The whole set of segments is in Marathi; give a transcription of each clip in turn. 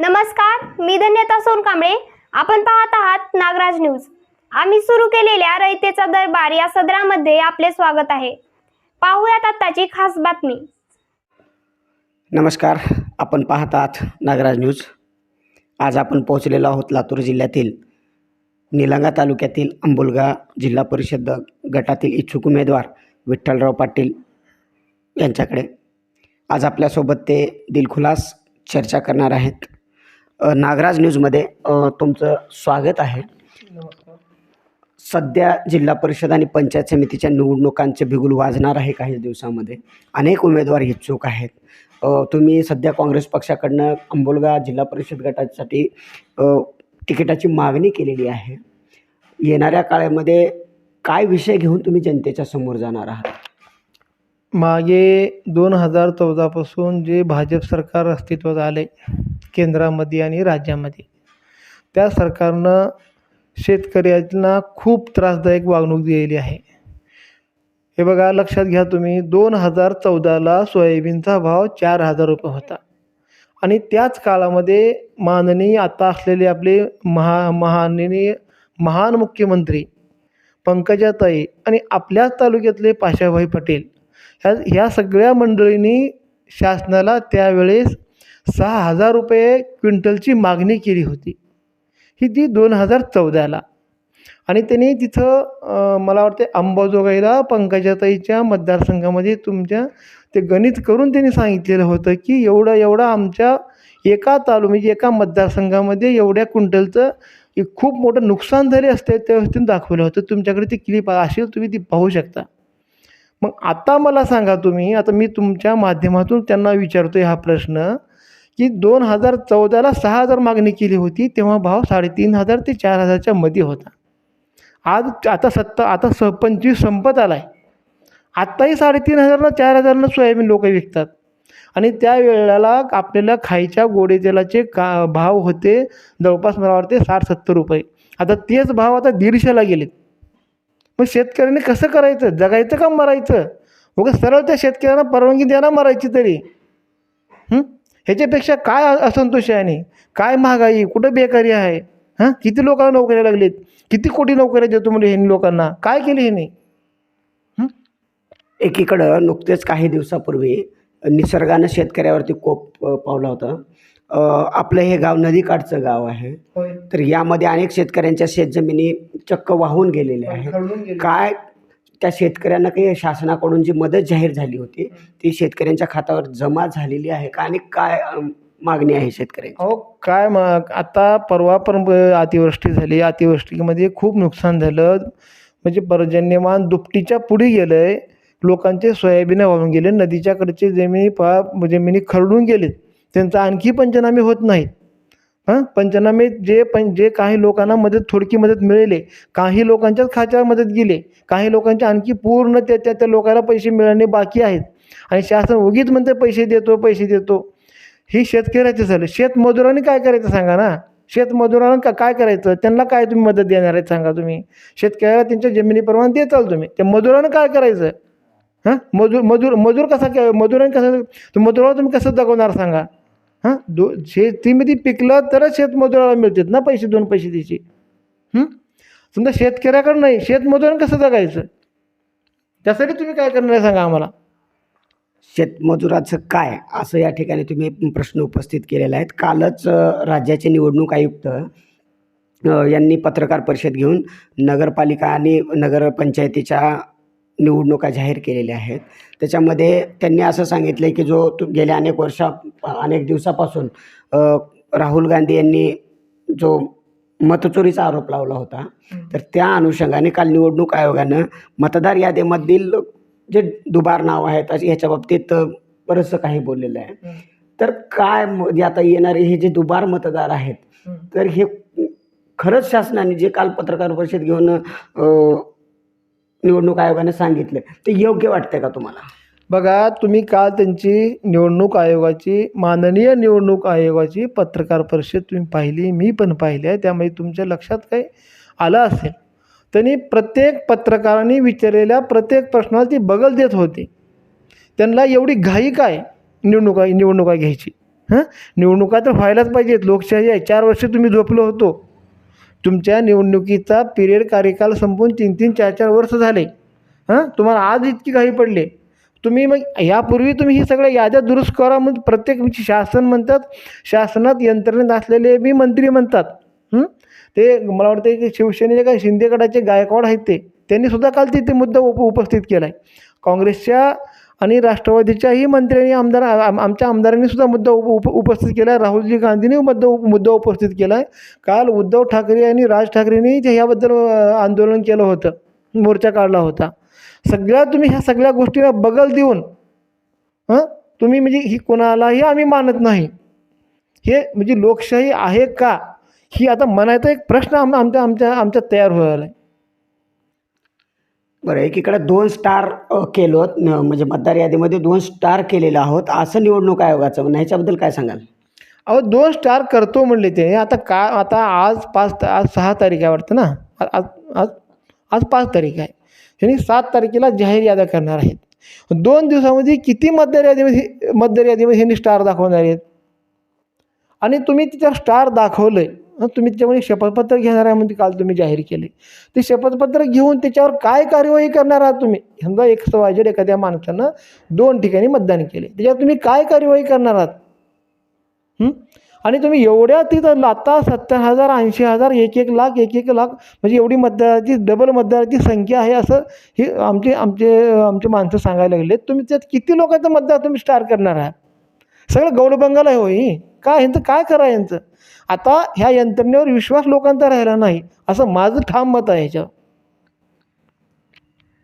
नमस्कार मी धन्यता सोनकांबळे. आपण पाहत आहात नागराज न्यूज. आम्ही सुरू केलेल्या रयतेचा दरबार या सदरामध्ये आपले स्वागत आहे. पाहूयात आत्ताची खास बातमी. नमस्कार आपण पाहत आहात नागराज न्यूज. आज आपण पोहोचलेलो आहोत लातूर जिल्ह्यातील निलंगा तालुक्यातील अंबुलगा जिल्हा परिषद गटातील इच्छुक उमेदवार विठ्ठलराव पाटील यांच्याकडे. आज आपल्यासोबत ते दिलखुलास चर्चा करणार आहेत. नागराज न्यूजमध्ये तुमचं स्वागत आहे. सध्या जिल्हा परिषद आणि पंचायत समितीच्या निवडणुकांचे बिगुल वाजणार आहे काही दिवसामध्ये. अनेक उमेदवार इच्छुक आहेत. तुम्ही सध्या काँग्रेस पक्षाकडनं अंबोलगा जिल्हा परिषद गटासाठी तिकिटाची मागणी केलेली आहे. येणाऱ्या काळामध्ये काय विषय घेऊन तुम्ही जनतेच्या समोर जाणार आहात? मागे दोन हजार चौदापासून जे भाजप सरकार अस्तित्वात आले केंद्रामध्ये आणि राज्यामध्ये. त्या सरकारनं शेतकऱ्यांना खूप त्रासदायक वागणूक दिलेली आहे. हे बघा लक्षात घ्या तुम्ही दोन हजार चौदाला सोयाबीनचा भाव चार हजार रुपये होता. आणि त्याच काळामध्ये माननीय आता असलेले आपले महा महाननीय महान मुख्यमंत्री पंकजाताई आणि आपल्याच तालुक्यातले पाशाभाई पटेल ह्या ह्या सगळ्या मंडळींनी शासनाला त्यावेळेस सहा हजार रुपये क्विंटलची मागणी केली होती. ही ती दोन हजार चौदाला. आणि त्यांनी तिथं मला वाटते अंबाजोगाईला पंकजाताईच्या मतदारसंघामध्ये तुमच्या ते गणित करून त्यांनी सांगितलेलं होतं की एवढं एवढं आमच्या एका तालु म्हणजे एका मतदारसंघामध्ये एवढ्या क्विंटलचं एक खूप मोठं नुकसान झाले असते त्यावेळेस त्यांनी दाखवलं होतं. तुमच्याकडे ती क्लिप असेल तुम्ही ती पाहू शकता. मग आता मला सांगा तुम्ही आता मी तुमच्या माध्यमातून त्यांना विचारतो आहे हा प्रश्न. की दोन हजार चौदाला सहा हजार मागणी केली होती तेव्हा भाव साडेतीन हजार ते चार हजारच्या मध्ये होता. आज आता सत्ता आता स पंचवीस संपत आला आहे आत्ताही साडेतीन हजारनं चार हजारनं सोयाबीन लोक विकतात. आणि त्या वेळेला आपल्याला खायच्या गोडे तेलाचे का भाव होते जवळपास मला वाटते साठ सत्तर रुपये. आता तेच भाव आता दीडशेला गेलेत. मग शेतकऱ्यांनी कसं करायचं? जगायचं का मरायचं? मग सरळ त्या शेतकऱ्यांना परवानगी द्या ना मरायची तरी. हं? ह्याच्यापेक्षा काय असंतोष आहे आणि? काय महागाई कुठं बेकारी आहे? हां? किती लोकांना नोकऱ्या लागलीत? किती कोटी नोकऱ्या देतो म्हणजे ह्यांनी लोकांना? काय केली ह्यांनी? एकीकडं नुकतेच काही दिवसापूर्वी निसर्गानं शेतकऱ्यावरती कोप पावला होता. आपलं हे गाव नदीकाठचं गाव आहे. तर यामध्ये अनेक शेतकऱ्यांच्या शेतजमिनी चक्क वाहून गेलेल्या आहेत. काय त्या शेतकऱ्यांना काही शासनाकडून जी मदत जाहीर झाली होती ती शेतकऱ्यांच्या खात्यावर जमा झालेली आहे का? आणि काय मागणी आहे शेतकऱ्यांची? अहो काय मग आता परवा पण अतिवृष्टी झाली. अतिवृष्टीमध्ये खूप नुकसान झालं. म्हणजे पर्जन्यमान दुपटीच्या पुढे गेलं आहे लोकांचे सोयाबीन वाहून गेले. नदीच्याकडचे जमिनी पा जमिनी खरडून गेलेत. त्यांचा आणखी पंचनामे होत नाहीत. हां? पंचनामे जे पण जे काही लोकांना मदत थोडकी मदत मिळेले काही लोकांच्याच खात्यावर मदत गेले काही लोकांच्या आणखी पूर्ण त्या त्या त्या लोकांना पैसे मिळणे बाकी आहेत. आणि शासन उगीच म्हणते पैसे देतो पैसे देतो. ही शेतकऱ्याचं झालं. शेतमजुरांनी काय करायचं सांगा ना? शेतमजुरांना का काय करायचं? त्यांना काय तुम्ही मदत देणार आहेत सांगा तुम्ही? शेतकऱ्याला त्यांच्या जमिनीप्रमाणे देताल तुम्ही. त्या मजुरांना काय करायचं? हां? मजूर मजूर मजूर कसा मजुरांनी कसं तर मजुराला तुम्ही कसं जगवणार सांगा? हां? दो शेतीमध्ये पिकलं तरच शेतमजुराला मिळतात ना पैसे दोन पैसे त्याचे समजा शेतकऱ्याकडं नाही शेतमजुरांनी कसं जगायचं? त्यासाठी तुम्ही काय करणार आहे सांगा आम्हाला? शेतमजुराचं काय? असं या ठिकाणी तुम्ही प्रश्न उपस्थित केलेला आहेत. कालच राज्याचे निवडणूक आयुक्त यांनी पत्रकार परिषद घेऊन नगरपालिका आणि नगरपंचायतीच्या निवडणुका जाहीर केलेल्या आहेत. त्याच्यामध्ये त्यांनी असं सांगितलं की जो तु गेल्या अनेक वर्षा अनेक दिवसापासून राहुल गांधी यांनी जो मतचोरीचा आरोप लावला होता तर त्या अनुषंगाने काल निवडणूक आयोगानं मतदार यादीमधील जे दुबार नाव आहेत ह्याच्या बाबतीत बरंचसं काही बोललेलं आहे. तर काय आता येणारे हे जे दुबार मतदार आहेत तर हे खरंच शासनाने जे काल पत्रकार परिषद घेऊन निवडणूक आयोगाने सांगितलं. ते योग्य वाटतं का तुम्हाला? बघा तुम्ही काल त्यांची निवडणूक आयोगाची माननीय निवडणूक आयोगाची पत्रकार परिषद तुम्ही पाहिली मी पण पाहिली आहे. त्यामुळे तुमच्या लक्षात काही आलं असेल. त्यांनी प्रत्येक पत्रकारांनी विचारलेल्या प्रत्येक प्रश्नाला ती बगल देत होती. त्यांना एवढी घाई काय निवडणुका निवडणुका घ्यायची? हां? निवडणुका तर व्हायलाच पाहिजेत. लोकशाही आहे. चार वर्ष तुम्ही झोपलो होतो. तुमच्या निवडणुकीचा पिरियड कार्यकाल संपून तीन तीन चार चार वर्ष झाले. हां? तुम्हाला आज इतकी घाई पडली. तुम्ही मग यापूर्वी तुम्ही ही सगळ्या याद्या दुरुस्त करा मग प्रत्येक म्हणजे शासन म्हणतात शासनात यंत्रणेत असलेले बी मंत्री म्हणतात. ते मला वाटतं की शिवसेनेचे काय शिंदे गटाचे गायकवाड आहेत ते. त्यांनी सुद्धा काल तिथे मुद्दा उप उपस्थित केला आहे काँग्रेसच्या आणि राष्ट्रवादीच्याही मंत्र्यांनी आमदार आम- आमच्या आमदारांनी सुद्धा मुद्दा उप उप उपस्थित केला आहे राहुलजी गांधींनी मुद्दा उप मुद्दा उपस्थित केला आहे काल उद्धव ठाकरे आणि राज ठाकरेंनी ह्याबद्दल आंदोलन केलं होतं मोर्चा काढला होता. सगळ्या तुम्ही ह्या सगळ्या गोष्टीला बगल देऊन हां तुम्ही म्हणजे ही कोणालाही आम्ही मानत नाही. हे म्हणजे लोकशाही आहे का? ही आता मनायचा एक प्रश्न आम आमच्या आमच्या आमच्या तयार व्हायला आहे बरं एकीकडे दोन स्टार केलो म्हणजे मतदार यादीमध्ये दोन स्टार केलेलं आहोत. असं निवडणूक आयोगाचं म्हणणं ह्याच्याबद्दल काय सांगाल? अहो दोन स्टार करतो म्हणले ते. आता का आता आज पाच आज सहा तारीख आहे वाटतं ना? आज आज आज पाच तारीख आहे. ह्यांनी सात तारखेला जाहीर याद्या करणार आहेत. दोन दिवसामध्ये किती मतदार यादीमध्ये मतदार यादीमध्ये ह्यांनी स्टार दाखवणार आहेत? आणि तुम्ही तिथं स्टार दाखवलं आहे तुम्ही त्याच्यामध्ये शपथपत्र घेणार आहे म्हणून काल तुम्ही जाहीर केले. ते शपथपत्र घेऊन त्याच्यावर काय कार्यवाही करणार आहात तुम्ही? समजा एक वाजेड एखाद्या माणसानं दोन ठिकाणी मतदान केले. त्याच्यावर तुम्ही काय कार्यवाही करणार आहात? आणि तुम्ही एवढ्या तिथं आता सत्तर हजार ऐंशी हजार एक एक लाख एक एक लाख म्हणजे एवढी मतदाराची डबल मतदाराची संख्या आहे असं हे आमचे आमचे आमचे माणसं सांगायला लागले तुम्ही त्यात किती लोकांचं मतदार तुम्ही स्टार करणार आहात? सगळं गौडबंगाल आहे होई काय यांचं काय करा यांचं आता ह्या यंत्रणेवर विश्वास लोकांचा राहिला नाही. असं माझं ठाम मत आहे ह्याच्यावर.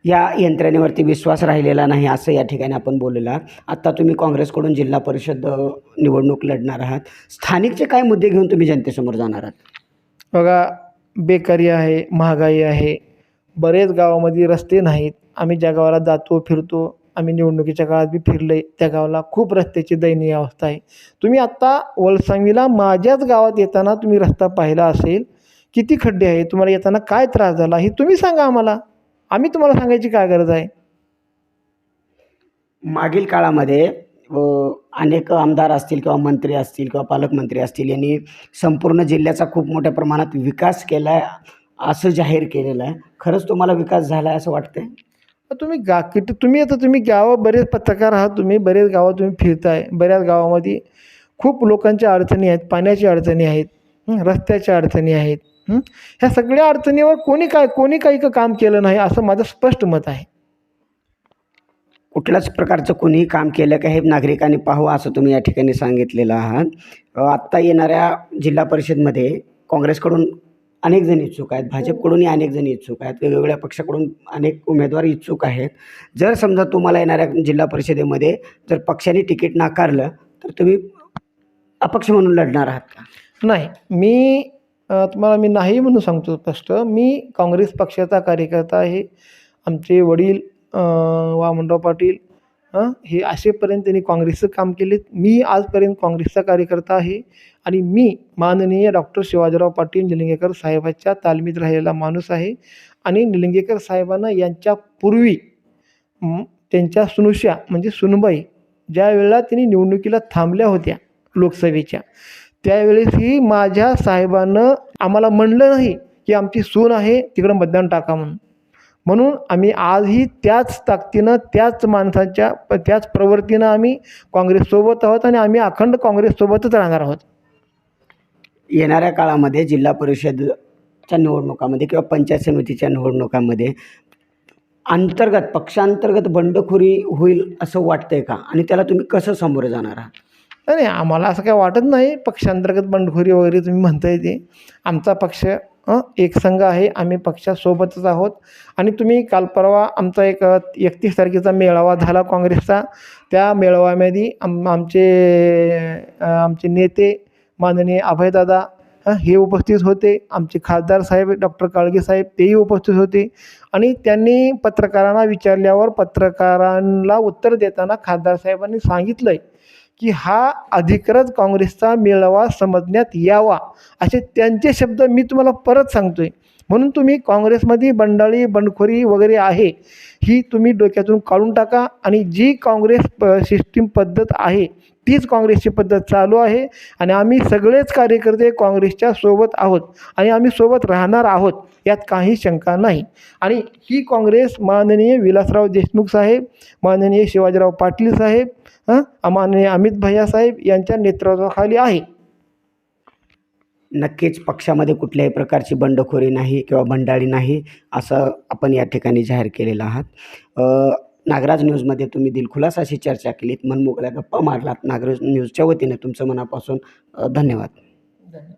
या यंत्रणेवरती विश्वास राहिलेला नाही असं या ठिकाणी आपण बोललेलो आत्ता तुम्ही काँग्रेसकडून जिल्हा परिषद निवडणूक लढणार आहात. स्थानिकचे काय मुद्दे घेऊन तुम्ही जनतेसमोर जाणार आहात? बघा बेकारी आहे महागाई आहे. बरेच गावामध्ये रस्ते नाहीत. आम्ही ज्या गावाला जातो फिरतो आम्ही निवडणुकीच्या काळात बी फिरले त्या गावाला खूप रस्त्याची दयनीय अवस्था आहे. तुम्ही आत्ता वलसांगीला माझ्याच गावात येताना तुम्ही रस्ता पाहिला असेल किती खड्डे आहे तुम्हाला येताना काय त्रास झाला हे तुम्ही सांगा आम्हाला. आम्ही तुम्हाला सांगायची काय गरज आहे? मागील काळामध्ये व अनेक आमदार असतील किंवा मंत्री असतील किंवा पालकमंत्री असतील यांनी संपूर्ण जिल्ह्याचा खूप मोठ्या प्रमाणात विकास केला आहे असं जाहीर केलेलं आहे. खरंच तुम्हाला विकास झाला आहे असं वाटतं आहे तुम्ही गा किती तुम्ही आता तुम्ही गावं बरेच पत्रकार आहात तुम्ही बरेच गावात तुम्ही फिरताय बऱ्याच गावामध्ये खूप लोकांच्या अडचणी आहेत पाण्याच्या अडचणी आहेत रस्त्याच्या अडचणी आहेत ह्या सगळ्या अडचणीवर कोणी काय कोणी काही का काम केलं नाही असं माझं स्पष्ट मत आहे. कुठल्याच प्रकारचं कोणीही काम केलं का हे नागरिकांनी पाहू असं तुम्ही या ठिकाणी सांगितलेलं आहात. आत्ता येणाऱ्या जिल्हा परिषदमध्ये काँग्रेसकडून अनेक जण इच्छुक आहेत. भाजपकडूनही अनेक जण इच्छुक आहेत. वेगवेगळ्या पक्षाकडून अनेक उमेदवार इच्छुक आहेत. जर समजा तुम्हाला येणाऱ्या जिल्हा परिषदेमध्ये जर पक्षाने तिकीट नाकारलं तर तुम्ही अपक्ष म्हणून लढणार आहात का? नाही. मी तुम्हाला मी नाही म्हणून सांगतो स्पष्ट. मी काँग्रेस पक्षाचा कार्यकर्ता आहे. आमचे वडील वामनराव पाटील हे असेपर्यंत त्यांनी काँग्रेसचं काम केले मी आजपर्यंत काँग्रेसचा कार्यकर्ता आहे आणि मी माननीय डॉक्टर शिवाजीराव पाटील निलंगेकर साहेबाच्या तालमीत राहिलेला माणूस आहे. आणि निलंगेकर साहेबांना यांच्या पूर्वी त्यांच्या सुनुष्या म्हणजे सुनबाई ज्या वेळेला त्यांनी निवडणुकीला थांबल्या होत्या लोकसभेच्या त्यावेळेसही माझ्या साहेबानं आम्हाला म्हणलं नाही की आमची सून आहे तिकडं मतदान टाका म्हणून. म्हणून आम्ही आजही त्याच ताकदीनं त्याच माणसाच्या प- त्याच प्रवृत्तीनं आम्ही काँग्रेससोबत आहोत आणि आम्ही अखंड काँग्रेससोबतच राहणार आहोत. येणाऱ्या काळामध्ये जिल्हा परिषदच्या निवडणुकामध्ये किंवा पंचायत समितीच्या निवडणुकामध्ये अंतर्गत पक्षांतर्गत बंडखोरी होईल असं वाटतंय का? आणि त्याला तुम्ही कसं सामोरे जाणार आहात? नाही आम्हाला असं काही वाटत नाही. पक्षांतर्गत बंडखोरी वगैरे तुम्ही म्हणताय ते. आमचा पक्ष एक संघ आहे. आम्ही पक्षासोबतच आहोत. आणि तुम्ही काल परवा आमचा एक एकतीस तारखेचा मेळावा झाला काँग्रेसचा. त्या मेळाव्यामध्ये आम आमचे आमचे नेते माननीय अभयदादा हे उपस्थित होते. आमचे खासदार साहेब डॉक्टर काळगे साहेब तेही उपस्थित होते. आणि त्यांनी पत्रकारांना विचारल्यावर पत्रकारांना उत्तर देताना खासदार साहेबांनी सांगितलं आहे की हा अधिकृत काँग्रेसचा मेळावा समजण्यात यावा असे त्यांचे शब्द मी तुम्हाला परत सांगतो आहे म्हणून तुम्ही काँग्रेसमध्ये बंडाळी बंडखोरी वगैरे आहे ही तुम्ही डोक्यातून काढून टाका. आणि जी काँग्रेस प सिस्टीम पद्धत आहे तीच काँग्रेसची पद्धत चालू आहे. आणि आम्ही सगळेच कार्यकर्ते काँग्रेसच्या सोबत आहोत. आणि आम्ही सोबत राहणार आहोत यात काही शंका नाही. आणि ही काँग्रेस माननीय विलासराव देशमुख साहेब माननीय शिवाजीराव पाटील साहेब हां? माननीय अमित भैया साहेब यांच्या नेतृत्वाखाली आहे. नक्कीच पक्षामध्ये कुठल्याही प्रकारची बंडखोरी नाही किंवा बंडाळी नाही असं आपण या ठिकाणी जाहीर केलेलं आहात. नागराज न्यूजमध्ये तुम्ही दिलखुलास अशी चर्चा केलीत मनमोकळ्या गप्पा मारलात नागराज न्यूजच्या वतीने. तुमचं मनापासून धन्यवाद. धन्यवाद.